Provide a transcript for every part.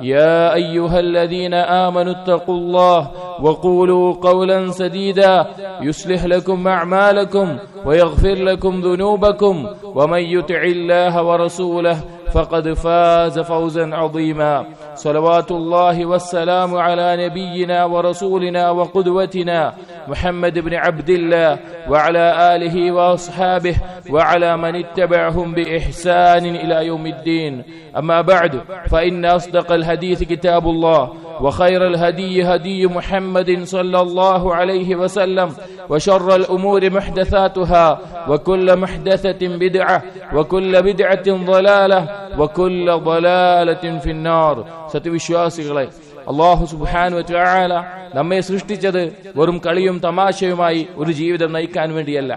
يا أيها الذين آمنوا اتقوا الله وقولوا قولا سديدا يصلح لكم أعمالكم ويغفر لكم ذنوبكم ومن يطع الله ورسوله فقد فاز فوزا عظيما صلوات الله والسلام على نبينا ورسولنا وقدوتنا محمد بن عبد الله وعلى اله واصحابه وعلى من اتبعهم باحسان الى يوم الدين اما بعد فان اصدق الحديث كتاب الله وخير الهدي هدي محمد صلى الله عليه وسلم وشر الامور محدثاتها وكل محدثه بدعه وكل بدعه ضلاله وكل ضلاله في النار സത്യവിശ്വാസികളെ അള്ളാഹു സുബാനു ചായാല നമ്മെ സൃഷ്ടിച്ചത് വെറും കളിയും തമാശയുമായി ഒരു ജീവിതം നയിക്കാൻ വേണ്ടിയല്ല.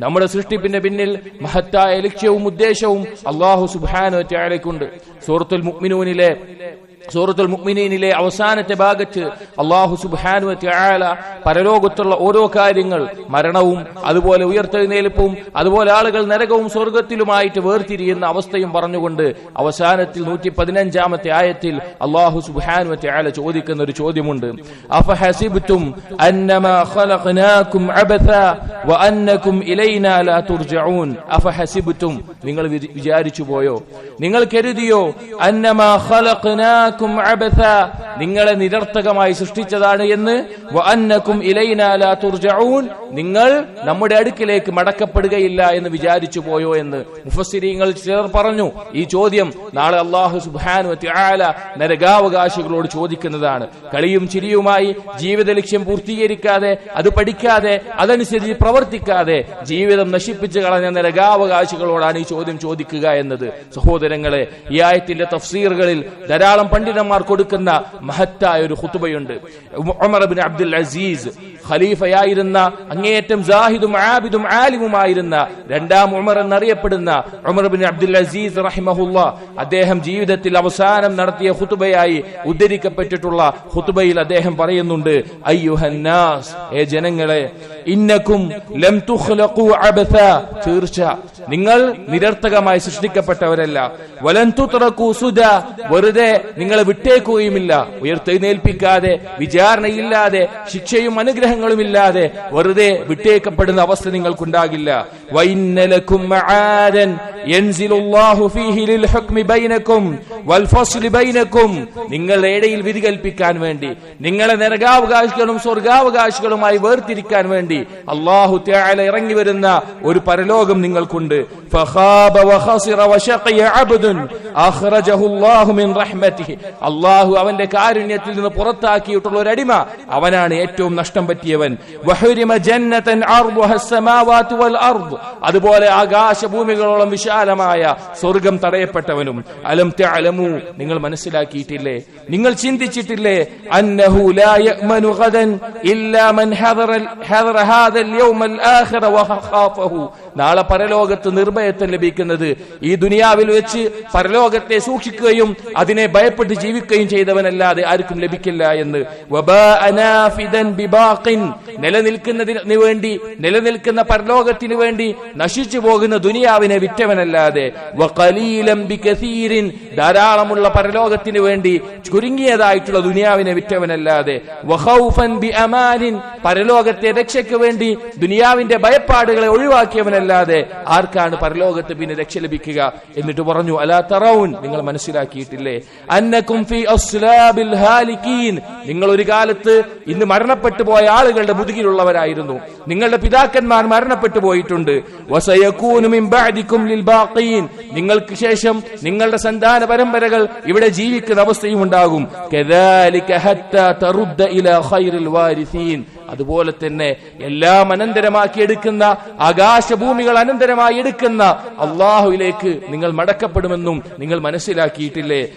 നമ്മുടെ സൃഷ്ടിപ്പിന്റെ പിന്നിൽ മഹത്തായ ലക്ഷ്യവും ഉദ്ദേശവും അള്ളാഹു സുബാനു ചായാലയ്ക്കുണ്ട് സൂറത്തുൽ മുക്മിനൂനിലെ സൂറത്തുൽ മുക്മിനീനിലെ അവസാനത്തെ ഭാഗത്ത് അള്ളാഹു സുബാനു വതആല പരലോകത്തുള്ള ഓരോ കാര്യങ്ങൾ മരണവും അതുപോലെ ഉയർത്തെഴുന്നേൽപ്പും അതുപോലെ ആളുകൾ നരകവും സ്വർഗത്തിലുമായിട്ട് വേർതിരിയുന്ന അവസ്ഥയും പറഞ്ഞുകൊണ്ട് അവസാനത്തിൽ നൂറ്റി പതിനഞ്ചാമത്തെ ആയത്തിൽ അള്ളാഹു സുബാനു വതആല ചോദിക്കുന്ന ഒരു ചോദ്യമുണ്ട്. അഫഹസിബ്തും നിങ്ങൾ വിചാരിച്ചു പോയോ നിങ്ങൾ കരുതിയോ? അന്നമാ ഖലഖനാകും അബഥ നിങ്ങളെ നിരർത്ഥകമായി സൃഷ്ടിച്ചതാണ് എന്ന്. വഅന്നകും ഇലൈനാ ലാ തുർജഊൻ. നിങ്ങൾ നമ്മുടെ അടുക്കിലേക്ക് മടക്കപ്പെടുകയില്ല എന്ന് വിചാരിച്ചു പോയോ എന്ന് മുഫസ്സിരീങ്ങൾ ചിലർ പറഞ്ഞു. ഈ ചോദ്യം നാളെ അള്ളാഹു സുബ്ഹാനു വതആല നരകാവകാശികളോട് ചോദിക്കുന്നതാണ്. കളിയും ചിരിയുമായി ജീവിത ലക്ഷ്യം പൂർത്തീകരിക്കാതെ അത് പഠിക്കാതെ അതനുസരിച്ച് പ്രവർത്തിക്കാതെ ജീവിതം നശിപ്പിച്ചു കളഞ്ഞ നരകാവകാശികളോടാണ് ഈ ചോദ്യം ചോദിക്കുക എന്നത്. സഹോദരങ്ങളെ ഈ ആയത്തിന്റെ തഫ്സീറുകളിൽ ധാരാളം പണ്ഡിതന്മാർ കൊടുക്കുന്ന മഹത്തായ ഒരു ഹുത്തുബയുണ്ട് ഉമർ ബിൻ അബ്ദുൽ അസീസ് ഖലീഫയായിരുന്ന അങ്ങേയറ്റം ജാഹിദും ആബിദും ആലിമുമായിരുന്ന രണ്ടാം ഉമർ എന്നറിയപ്പെടുന്ന ഉമർ ബിൻ അബ്ദുൽ അസീസ് റഹിമഹുല്ല അദ്ദേഹം ജീവിതത്തിൽ അവസാനം നടത്തിയ ഹുത്തുബയായി ഉദ്ധരിക്കപ്പെട്ടിട്ടുള്ള ഹുത്തുബയിൽ അദ്ദേഹം പറയുന്നുണ്ട് അയ്യുഹന്നാസ് ഏ ജനങ്ങളെ ഇന്നക്കും ലം തുഖ്ലഖു അബഥ തീർച്ച. നിങ്ങൾ നിരർത്ഥകമായി സൃഷ്ടിക്കപ്പെട്ടവരല്ല. വലൻ തുത്രക്കു സുദ. വെറുതെ നിങ്ങളെ വിട്ടേക്കുകയുമില്ല. ഉയർത്തെഴുന്നേൽപ്പിക്കാതെ വിചാരണയില്ലാതെ ശിക്ഷയും അനുഗ്രഹങ്ങളും ഇല്ലാതെ വെറുതെ വിട്ടേക്കപ്പെടുന്ന അവസ്ഥ നിങ്ങൾക്കുണ്ടാകില്ല. നിങ്ങളുടെ ഇടയിൽ വിധി കൽപ്പിക്കാൻ വേണ്ടി നിങ്ങളെ നരകാവകാശികളും സ്വർഗാവകാശികളുമായി വേർതിരിക്കാൻ വേണ്ടി അള്ളാഹു ത്യാല ഇറങ്ങി വരുന്ന ഒരു പരലോകം നിങ്ങൾക്കുണ്ട്. അള്ളാഹു അവന്റെ കാരുണ്യത്തിൽ നിന്ന് പുറത്താക്കിയിട്ടുള്ള ഒരു അടിമ. അവനാണ് ഏറ്റവും നഷ്ടം പറ്റിയവൻ. അതുപോലെ ആകാശഭൂമികളോളം വിശാലമായ സ്വർഗം തടയപ്പെട്ടവനും. അലം തലമു നിങ്ങൾ മനസ്സിലാക്കിയിട്ടില്ലേ? നിങ്ങൾ ചിന്തിച്ചിട്ടില്ലേ? അന്നഹു ലാ ഗദൻ ഇല്ലാ മൻ ഹദറ ഹദറ ഹാദൽ ആഖിറ വഖാഫഹു നാളെ പരലോകത്ത് നിർഭയത്വം ലഭിക്കുന്നത് ഈ ദുനിയാവിൽ വെച്ച് പരലോകത്തെ സൂക്ഷിക്കുകയും അതിനെ ഭയപ്പെട്ട് ജീവിക്കുകയും ചെയ്തവനല്ലാതെ ആർക്കും ലഭിക്കില്ല എന്ന്. നിലനിൽക്കുന്നതിന് വേണ്ടി നിലനിൽക്കുന്ന പരലോകത്തിന് വേണ്ടി നശിച്ചു പോകുന്ന ദുനിയാവിനെ വിറ്റവനല്ലാതെ. ധാരാളമുള്ള പരലോകത്തിന് വേണ്ടി ചുരുങ്ങിയതായിട്ടുള്ള ദുനിയാവിനെ വിറ്റവനല്ലാതെ. പരലോകത്തെ രക്ഷയ്ക്ക് വേണ്ടി ദുനിയാവിന്റെ ഭയപ്പാടുകളെ ഒഴിവാക്കിയവനല്ലാതെ ആർക്കാണ് പരലോകത്ത് പിന്നെ രക്ഷ ലഭിക്കുക? എന്നിട്ട് പറഞ്ഞു അലാ തറൗൻ. നിങ്ങൾ മനസ്സിലാക്കിയിട്ടില്ലേ? ഹാലിക്കീൻ നിങ്ങൾ ഒരു കാലത്ത് ഇന്ന് മരണപ്പെട്ടു പോയ ആളുകളുടെ മുതുകിലുള്ളവരായിരുന്നു. നിങ്ങളുടെ പിതാക്കന്മാർ മരണപ്പെട്ടു പോയിട്ടുണ്ട്. നിങ്ങൾക്ക് ശേഷം നിങ്ങളുടെ സന്താന പരമ്പരകൾ ഇവിടെ ജീവിക്കുന്ന അവസ്ഥയും ഉണ്ടാകും. അതുപോലെ തന്നെ എല്ലാം അനന്തരമാക്കി എടുക്കുന്ന ആകാശഭൂമികൾ അനന്തരമായി എടുക്കുന്ന അള്ളാഹുവിലേക്ക് നിങ്ങൾ മടക്കപ്പെടുമെന്നും നിങ്ങൾ മനസ്സിലാക്കിയിട്ടില്ലേ?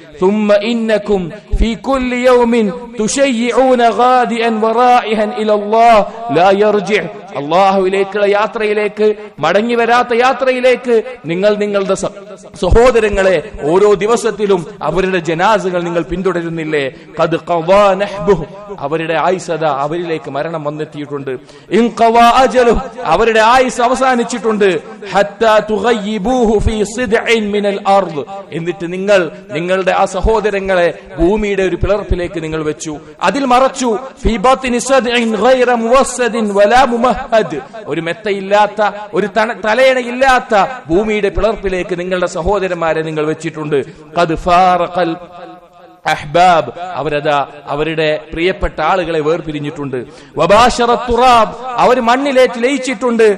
إنكم في كل يوم تشيعون غادئا ورائها إلى الله لا يرجع അള്ളാഹുവിലേക്കുള്ള യാത്രയിലേക്ക് മടങ്ങി വരാത്ത യാത്രയിലേക്ക് നിങ്ങൾ നിങ്ങളുടെ സഹോദരങ്ങളെ ഓരോ ദിവസത്തിലും അവരുടെ ജനാസുകൾ നിങ്ങൾ പിന്തുടരുന്നില്ലേ? കത്. അവരുടെ ആയുസത അവരിലേക്ക് മരണം വന്നെത്തിയിട്ടുണ്ട്. അവരുടെ ആയുസ് അവസാനിച്ചിട്ടുണ്ട്. എന്നിട്ട് നിങ്ങൾ നിങ്ങളുടെ ആ സഹോദരങ്ങളെ ഭൂമിയുടെ ഒരു പിളർപ്പിലേക്ക് നിങ്ങൾ വെച്ചു. അതിൽ മറച്ചു. ഫീ വലാ മുമഹദ് ഒരു മെത്തയില്ലാത്ത ഒരു തലയണയില്ലാത്ത ഭൂമിയുടെ പിളർപ്പിലേക്ക് നിങ്ങളുടെ സഹോദരന്മാരെ നിങ്ങൾ വെച്ചിട്ടുണ്ട്. അഹ്ബാബ് അവരതാ അവരുടെ പ്രിയപ്പെട്ട ആളുകളെ വേർപിരിഞ്ഞിട്ടുണ്ട്. തുറാബ് അവർ മണ്ണിലേക്ക് ലയിച്ചിട്ടുണ്ട്.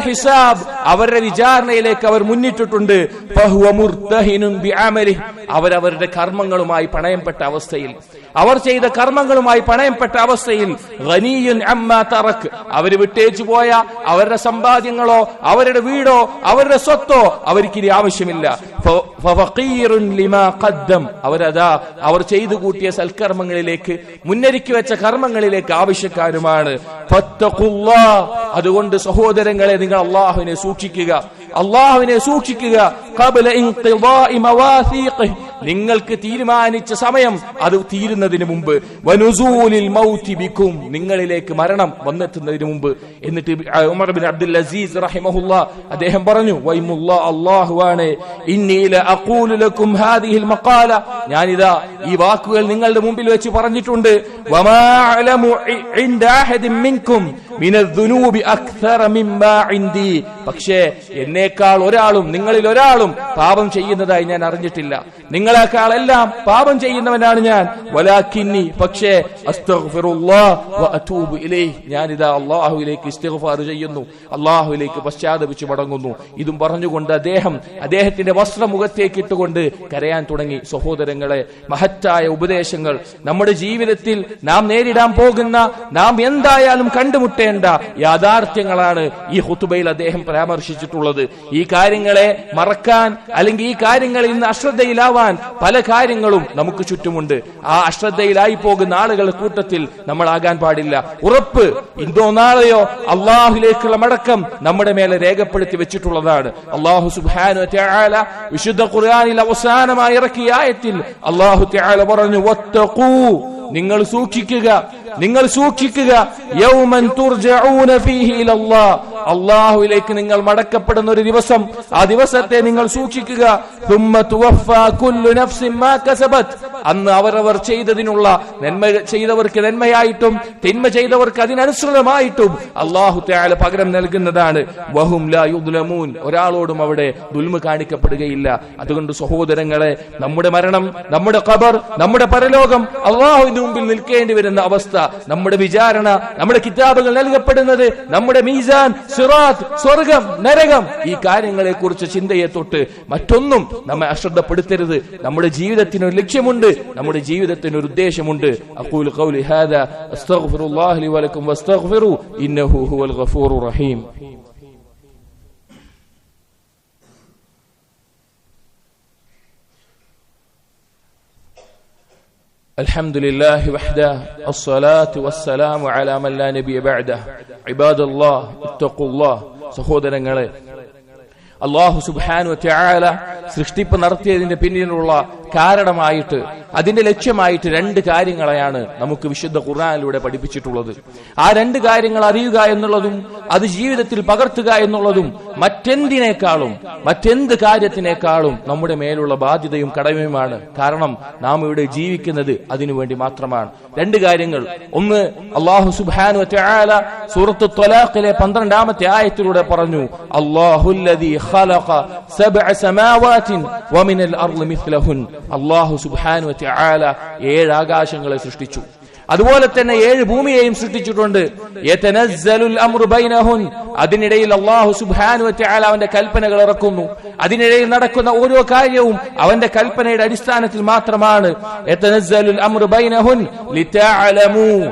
ഹിസാബ് അവരുടെ വിചാരണയിലേക്ക് അവർ മുന്നിട്ടിട്ടുണ്ട്. അവരവരുടെ കർമ്മങ്ങളുമായി പണയംപ്പെട്ട അവസ്ഥയിൽ. അവർ ചെയ്ത കർമ്മങ്ങളുമായി പണയംപ്പെട്ട അവസ്ഥയിൽ അവർ വിട്ടേച്ചു പോയ അവരുടെ സമ്പാദ്യങ്ങളോ അവരുടെ വീടോ അവരുടെ സ്വത്തോ അവർക്കിനി ആവശ്യമില്ല. അവരതാ അവർ ചെയ്തു കൂട്ടിയ സൽക്കർമ്മങ്ങളിലേക്ക് മുന്നരിക്കു വെച്ച കർമ്മങ്ങളിലേക്ക് ആവശ്യക്കാരുമാണ്. അതുകൊണ്ട് സഹോദരങ്ങളെ നിങ്ങൾ അള്ളാഹുവിനെ സൂക്ഷിക്കുക അള്ളാഹുവിനെ സൂക്ഷിക്കുക. നിങ്ങൾക്ക് തീരുമാനിച്ച സമയം അത് തീരുന്നതിന് മുമ്പ്. വനുസൂലിൽ മൗതി ബിക്കും. നിങ്ങളിലേക്ക് മരണം വന്നെത്തുന്നതിന് മുമ്പ്. എന്നിട്ട് ഉമർ ബിൻ അബ്ദുൽ അസീസ് റഹിമഹുല്ല അദ്ദേഹം പറഞ്ഞു വൈമുല്ലാ അഖൂലു ലക്കും ഹാദിഹിൽ മഖാല. ഞാനിതാ ഈ വാക്കുകൾ നിങ്ങളുടെ മുമ്പിൽ വെച്ച് പറഞ്ഞിട്ടുണ്ട്. വമാ അലമു പക്ഷേ എന്നേക്കാൾ ഒരാളും നിങ്ങളിൽ ഒരാളും പാപം ചെയ്യുന്നതായി ഞാൻ അറിഞ്ഞിട്ടില്ല. നിങ്ങളെക്കാൾ എല്ലാം പാപം ചെയ്യുന്നവനാണ് ഞാൻ. വലാക്കിന്നി പക്ഷേ ഞാനിതാ അള്ളാഹുവിലേക്ക് ഇസ്തിഗ്ഫാർ ചെയ്യുന്നു. അള്ളാഹുവിലേക്ക് പശ്ചാത്തപിച്ചു മടങ്ങുന്നു. ഇതും പറഞ്ഞുകൊണ്ട് അദ്ദേഹം അദ്ദേഹത്തിന്റെ വസ്ത്രം മുഖത്തേക്ക് ഇട്ടുകൊണ്ട് കരയാൻ തുടങ്ങി. സഹോദരങ്ങളെ മഹത്തായ ഉപദേശങ്ങൾ. നമ്മുടെ ജീവിതത്തിൽ നാം നേരിടാൻ പോകുന്ന നാം എന്തായാലും കണ്ടുമുട്ടേണ്ട യാഥാർത്ഥ്യങ്ങളാണ് ഈ ഹുത്തുബയിൽ അദ്ദേഹം പരാമർശിച്ചിട്ടുള്ളത്. ഈ കാര്യങ്ങളെ മറക്കാൻ അല്ലെങ്കിൽ ഈ കാര്യങ്ങളിൽ നിന്ന് അശ്രദ്ധയിലാവാൻ പല കാര്യങ്ങളും നമുക്ക് ചുറ്റുമുണ്ട്. ആ അശ്രദ്ധയിലായി പോകുന്ന ആളുകളുടെ കൂട്ടത്തിൽ നമ്മൾ ആകാൻ പാടില്ല. ഉറപ്പ് ഇന്നോ നാളെയോ അള്ളാഹുലേക്കുള്ള മടക്കം നമ്മുടെ മേലെ രേഖപ്പെടുത്തി വെച്ചിട്ടുള്ളതാണ്. അള്ളാഹു സുബാനു വിശുദ്ധ ഖുർആാനിൽ അവസാനമായി ഇറക്കിയ ആയത്തിൽ അള്ളാഹു പറഞ്ഞു നിങ്ങൾ സൂക്ഷിക്കുക നിങ്ങൾ സൂക്ഷിക്കുക. യൗമൻ തുർജഊന ഫീഹി ഇലല്ലാഹ് അല്ലാഹുവിലേക്ക് നിങ്ങൾ മടക്കപ്പെടുന്ന ഒരു ദിവസം ആ ദിവസത്തെ നിങ്ങൾ സൂക്ഷിക്കുക. തുമ്മ തുവഫാ കുല്ലു നഫ്സിൻ മാ കസബത് അന്ന് അവരവർ ചെയ്തതിനുള്ള നന്മ ചെയ്തവർക്ക് നന്മയായിട്ടും തിന്മ ചെയ്തവർക്ക് അതിനനുസൃതമായിട്ടും അള്ളാഹു തആല പകരം നൽകുന്നതാണ്. വഹും ലാ യുദ്ലമൂൻ. ഒരാളോടും അവിടെ ദുൽമ കാണിക്കപ്പെടുകയില്ല. അതുകൊണ്ട് സഹോദരങ്ങളെ നമ്മുടെ മരണം നമ്മുടെ ഖബർ നമ്മുടെ പരലോകം അല്ലാഹുവിന്റെ മുമ്പിൽ നിൽക്കേണ്ടി വരുന്ന അവസ്ഥ നമ്മുടെ വിചാരണ നമ്മുടെ കിതാബുകൾ നൽകപ്പെടുന്നത് നമ്മുടെ മീസാൻ സിറാത്ത് സ്വർഗം നരകം ഈ കാര്യങ്ങളെ കുറിച്ച് ചിന്തയെ തൊട്ട് മറ്റൊന്നും നമ്മെ അശ്രദ്ധപ്പെടുത്തരുത്. നമ്മുടെ ജീവിതത്തിന് ഒരു ലക്ഷ്യമുണ്ട് നമ്മുടെ ജീവിതത്തിന് ഒരു ഉദ്ദേശമുണ്ട്. അഖൂൽ ഖൗലി ഹാദാ അസ്തഗ്ഫിറുല്ലാഹി ലി വലക്കും വസ്തഗ്ഫിറു ഇന്നഹു ഹുവൽ ഗഫൂറുർ റഹീം. الحمد لله وحده الصلاة والسلام على من لا نبي بعده عباد الله اتقوا الله സഹോദരങ്ങളെ അള്ളാഹു സുബാനു ത്യാല സൃഷ്ടിപ്പ് നടത്തിയതിന്റെ പിന്നിലുള്ള കാരണമായിട്ട് അതിന്റെ ലക്ഷ്യമായിട്ട് രണ്ട് കാര്യങ്ങളെയാണ് നമുക്ക് വിശുദ്ധ ഖുർആാനിലൂടെ പഠിപ്പിച്ചിട്ടുള്ളത്. ആ രണ്ട് കാര്യങ്ങൾ അറിയുക എന്നുള്ളതും അത് ജീവിതത്തിൽ പകർത്തുക എന്നുള്ളതും മറ്റെന്തിനേക്കാളും മറ്റെന്ത് കാര്യത്തിനേക്കാളും നമ്മുടെ മേലുള്ള ബാധ്യതയും കടമയുമാണ്. കാരണം നാം ഇവിടെ ജീവിക്കുന്നത് അതിനുവേണ്ടി മാത്രമാണ്. രണ്ട് കാര്യങ്ങൾ. ഒന്ന് അള്ളാഹു സുബാനു സൂറത്ത് തൊലാഖിലെ പന്ത്രണ്ടാമത്തെ ആയത്തിലൂടെ പറഞ്ഞു അള്ളാഹുല്ലദീ അള്ളാഹു സുബാനു ആല ഏഴ് ആകാശങ്ങളെ സൃഷ്ടിച്ചു. അതുപോലെ തന്നെ ഏഴ് ഭൂമിയെയും സൃഷ്ടിച്ചിട്ടുണ്ട്. അതിനിടയിൽ അള്ളാഹു സുബാനു വതആല അവന്റെ കൽപ്പനകൾ ഇറക്കുന്നു. അതിനിടയിൽ നടക്കുന്ന ഓരോ കാര്യവും അവന്റെ കൽപ്പനയുടെ അടിസ്ഥാനത്തിൽ മാത്രമാണ്.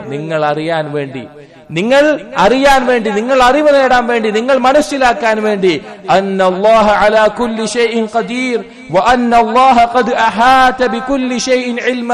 നിങ്ങൾ അറിയാൻ വേണ്ടി. നിങ്ങൾ അറിയാൻ വേണ്ടി നിങ്ങൾ അറിവ് നേടാൻ വേണ്ടി നിങ്ങൾ മനസ്സിലാക്കാൻ വേണ്ടി. അന്നല്ലാഹ അലാ കുല്ലി ഷൈഇൻ ഖദീർ വഅന്നല്ലാഹ ഖദ് അഹാത ബികുല്ലി ഷൈഇൻ ഇൽമ.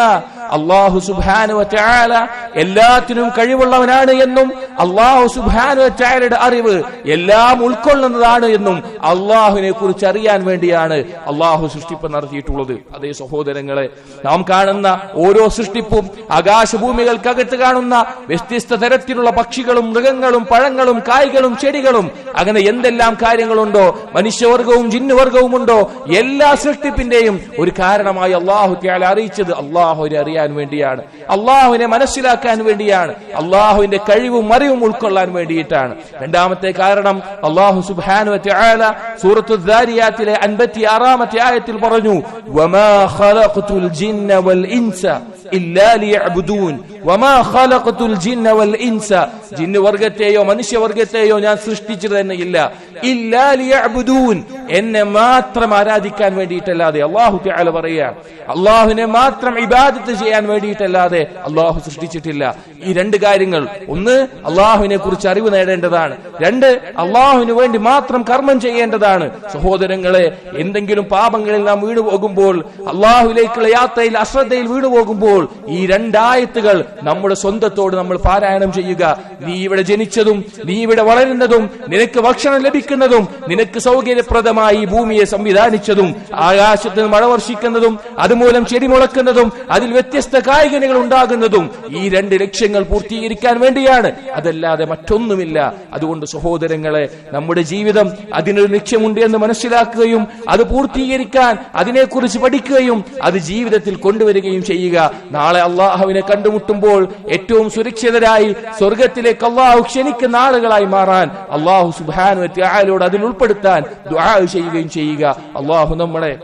അള്ളാഹു സുബാനു വതആല എല്ലാത്തിനും കഴിവുള്ളവനാണ് എന്നും അള്ളാഹു സുബാനു വതആലയുടെ അറിവ് എല്ലാം ഉൾക്കൊള്ളുന്നതാണ് എന്നും അള്ളാഹുവിനെ കുറിച്ച് അറിയാൻ വേണ്ടിയാണ് അള്ളാഹു സൃഷ്ടിപ്പ് നടത്തിയിട്ടുള്ളത്. അതേ സഹോദരങ്ങളെ നാം കാണുന്ന ഓരോ സൃഷ്ടിപ്പും ആകാശഭൂമികൾക്കകത്ത് കാണുന്ന വ്യത്യസ്ത തരത്തിലുള്ള പക്ഷികളും മൃഗങ്ങളും പഴങ്ങളും കായ്കളും ചെടികളും അങ്ങനെ എന്തെല്ലാം കാര്യങ്ങളുണ്ടോ? മനുഷ്യവർഗവും ജിന്നുവർഗവും ഉണ്ടോ എല്ലാ സൃഷ്ടിപ്പിന്റെയും ഒരു കാരണമായി അള്ളാഹു അറിയിച്ചത് അള്ളാഹുവിനെ അറിയാൻ വേണ്ടിയാണ്. അള്ളാഹുവിനെ മനസ്സിലാക്കാൻ വേണ്ടിയാണ്. അള്ളാഹുവിന്റെ കഴിവും അറിവും ഉൾക്കൊള്ളാൻ വേണ്ടിയിട്ടാണ്. രണ്ടാമത്തെ കാരണം അള്ളാഹു സുബാനു സൂറത്തു ദാരിയാത്തിലെ അൻപത്തി ആറാമത്തെ ആയത്തിൽ പറഞ്ഞു ജിന്ന വൽ ഇൻസ ഇല്ലാ ലിയഅ്ബുദൂൻ. വമാ ഖലഖ്തുൽ ജിന്ന വൽ ഇൻസ. ജിന്ന് വർഗത്തെയോ മനുഷ്യവർഗത്തെയോ ഞാൻ സൃഷ്ടിച്ചത് തന്നെ ഇല്ല എന്നെ മാത്രം ആരാധിക്കാൻ വേണ്ടിയിട്ടല്ലാതെ അള്ളാഹു തആല പറയാ അള്ളാഹുവിനെ മാത്രം ഇബാദത്ത് ചെയ്യാൻ വേണ്ടിയിട്ടല്ലാതെ അള്ളാഹു സൃഷ്ടിച്ചിട്ടില്ല. ഈ രണ്ട് കാര്യങ്ങൾ. ഒന്ന് അള്ളാഹുവിനെ കുറിച്ച് അറിവ് നേടേണ്ടതാണ്. രണ്ട് അള്ളാഹുവിന് വേണ്ടി മാത്രം കർമ്മം ചെയ്യേണ്ടതാണ്. സഹോദരങ്ങളെ എന്തെങ്കിലും പാപങ്ങളിൽ നാം വീണു പോകുമ്പോൾ അള്ളാഹുലേക്കുള്ള യാത്രയിൽ അശ്രദ്ധയിൽ വീണു പോകുമ്പോൾ ഈ രണ്ടായത്തുകൾ നമ്മുടെ സ്വന്തത്തോട് നമ്മൾ പാരായണം ചെയ്യുക. നീ ഇവിടെ ജനിച്ചതും നീ ഇവിടെ വളരുന്നതും നിനക്ക് ഭക്ഷണം ലഭിക്കുന്നതും നിനക്ക് സൗകര്യപ്രദമായി ഭൂമിയെ സംവിധാനിച്ചതും ആകാശത്ത് മഴ വർഷിക്കുന്നതും അതുമൂലം ചെടി മുളക്കുന്നതും അതിൽ വ്യത്യസ്ത കായികനികൾ ഉണ്ടാകുന്നതും ഈ രണ്ട് ലക്ഷ്യങ്ങൾ പൂർത്തീകരിക്കാൻ വേണ്ടിയാണ്. അതല്ലാതെ മറ്റൊന്നുമില്ല. അതുകൊണ്ട് സഹോദരങ്ങളെ നമ്മുടെ ജീവിതം അതിനൊരു ലക്ഷ്യമുണ്ട് എന്ന് മനസ്സിലാക്കുകയും അത് പൂർത്തീകരിക്കാൻ അതിനെക്കുറിച്ച് പഠിക്കുകയും അത് ജീവിതത്തിൽ കൊണ്ടുവരികയും ചെയ്യുക. നാളെ അള്ളാഹുവിനെ കണ്ടുമുട്ടുമ്പോൾ ഏറ്റവും സുരക്ഷിതരായി സ്വർഗത്തിലേക്ക് അള്ളാഹു ക്ഷണിക്കുന്ന ആളുകളായി മാറാൻ അള്ളാഹു സുബാനു താലോട് അതിൽ ഉൾപ്പെടുത്താൻ ദുആ ചെയ്യുകയും ചെയ്യുക അള്ളാഹു നമ്മളെ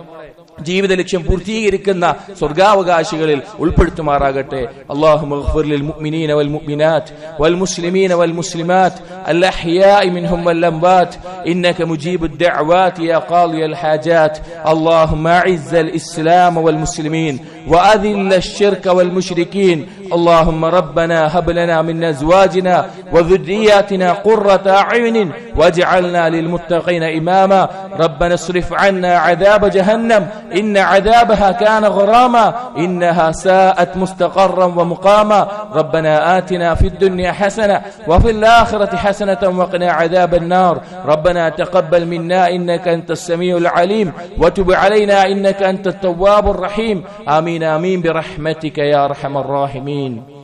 ജീവിത ലക്ഷ്യം പൂർത്തീകരിക്കുന്ന സ്വർഗാവകാശികളിൽ ഉൾപ്പെടുത്തുമാറാകട്ടെ അള്ളാഹു മഗ്ഫിർ ലിൽ മുഅ്മിനീന വൽ മുഅ്മിനാത്ത് വൽ മുസ്ലിമീന വൽ മുസ്ലിമാത്ത് അൽ അഹ്യാഇ മിൻഹും വൽ അംവാത്ത് ഇന്നക മുജീബുദ് ദഅവാത്ത് യാ ഖാദിയൽ ഹാജാത്ത് അല്ലാഹുമ്മ അഇസ്സൽ ഇസ്ലാം വൽ മുസ്ലിമീൻ വഅദില്ല അശ്ശിർക വൽ മുശ്രികീൻ اللهم ربنا هب لنا من أزواجنا وذرياتنا قرة أعين واجعلنا للمتقين إماما. ربنا اصرف عنا عذاب جهنم. إن عذابها كان غراما. إنها ساءت مستقرا ومقاما. ربنا آتنا في الدنيا حسنة وفي الآخرة حسنة وقنا عذاب النار. ربنا تقبل منا إنك أنت السميع العليم. وتب علينا إنك أنت التواب الرحيم. آمين آمين برحمتك يا أرحم الراحمين. العالمين